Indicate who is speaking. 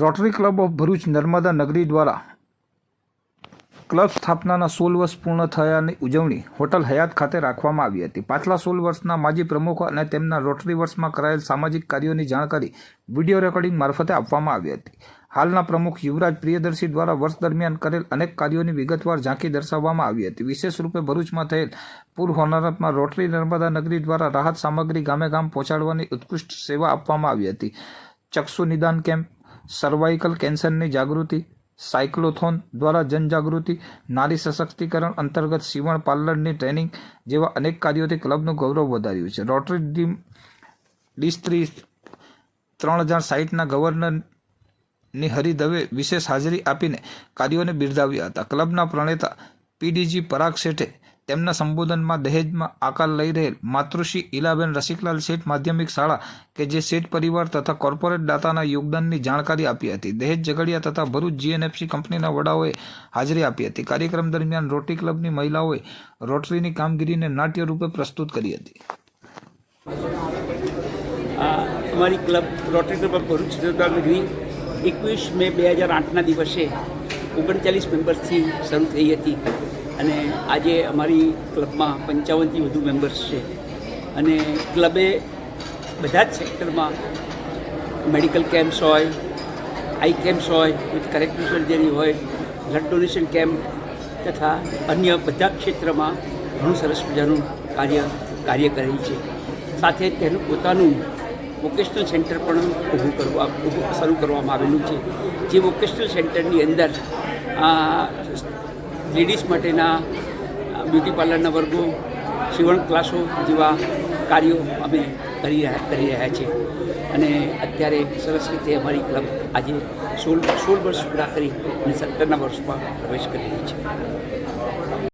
Speaker 1: Rotary club of Bharuch Narmada Nagari દ્વારા club સ્થાપનાના સોળ વર્ષ પૂર્ણ થયાની ઉજવણી હોટલ હયાત ખાતે રાખવામાં આવી હતી. પાછલા સોળ વર્ષના માજી પ્રમુખો અને તેમના રોટરી વર્ષમાં કરાયેલ સામાજિક કાર્યોની જાણકારી વીડિયો રેકોર્ડિંગ મારફતે આપવામાં આવી હતી. હાલના પ્રમુખ યુવરાજ પ્રિયદર્શી દ્વારા વર્ષ દરમિયાન કરેલ અનેક કાર્યોની વિગતવાર ઝાંખી દર્શાવવામાં આવી હતી. વિશેષ રૂપે ભરૂચમાં થયેલ પૂર હોનારતમાં રોટરી નર્મદા નગરી દ્વારા રાહત સામગ્રી ગામે ગામ પહોંચાડવાની ઉત્કૃષ્ટ સેવા આપવામાં આવી હતી. ચક્ષુ નિદાન કેમ્પ સર્વાઇકલ કેન્સરની જાગૃતિ સાયક્લોથોન દ્વારા જનજાગૃતિ, નારી સશક્તિકરણ અંતર્ગત સીવણ પાર્લરની ટ્રેનિંગ જેવા અનેક કાર્યોથી ક્લબનું ગૌરવ વધાર્યું છે. રોટરી ડીમ ડિસ્ત્રી ત્રણ હજાર સાહીઠના ગવર્નરની હરિદવે વિશેષ હાજરી આપીને કાર્યોને બિરદાવ્યા હતા. ક્લબના પ્રણેતા પીડીજી પરાગ શેઠે તેમના સંબોધનમાં દહેજમાં આકાર લઈ રહેલ માતૃશ્રી ઈલાબેન રસિકલાલ શેઠ માધ્યમિક શાળા કે જે શેઠ પરિવાર તથા કોર્પોરેટ દાતાના યોગદાનની જાણકારી આપી હતી. દહેજ ઝઘડિયા તથા ભરૂચ જીએનએફસી કંપનીના વડાઓએ હાજરી આપી હતી. કાર્યક્રમ દરમિયાન રોટરી ક્લબની મહિલાઓએ રોટરીની કામગીરીને નાટ્ય રૂપે પ્રસ્તુત કરી હતી.
Speaker 2: અમારી ક્લબ રોટરી ક્લબ ભરૂચ એકવીસ મે બે હજાર આઠના દિવસે ઓગણચાલીસ મેમ્બર્સથી શરૂ થઈ હતી અને આજે અમારી ક્લબમાં પંચાવનથી વધુ મેમ્બર્સ છે. અને ક્લબે બધા જ સેક્ટરમાં મેડિકલ કેમ્પ્સ હોય, આઈ કેમ્પ્સ હોય વિથ કરેક્ટિવ સર્જરી હોય, બ્લડ ડોનેશન કેમ્પ તથા અન્ય બધા ક્ષેત્રમાં ઘણું સરસ મજાનું કાર્ય કાર્ય કરે છે. સાથે તેનું પોતાનું વોકેશનલ સેન્ટર પણ ઊભું કરવા શરૂ કરવામાં આવેલું છે. જે વોકેશનલ સેન્ટરની અંદર લેડીઝ માટેના બ્યુટી પાર્લરના વર્ગો સીવણ ક્લાસો જેવા કાર્યો અમે કરી રહ્યા કરી રહ્યા છીએ. અને અત્યારે સરસ રીતે અમારી ક્લબ આજે સોળ સોળ વર્ષ પૂરા કરી અને સત્તરના વર્ષમાં પ્રવેશ કરી રહી છે.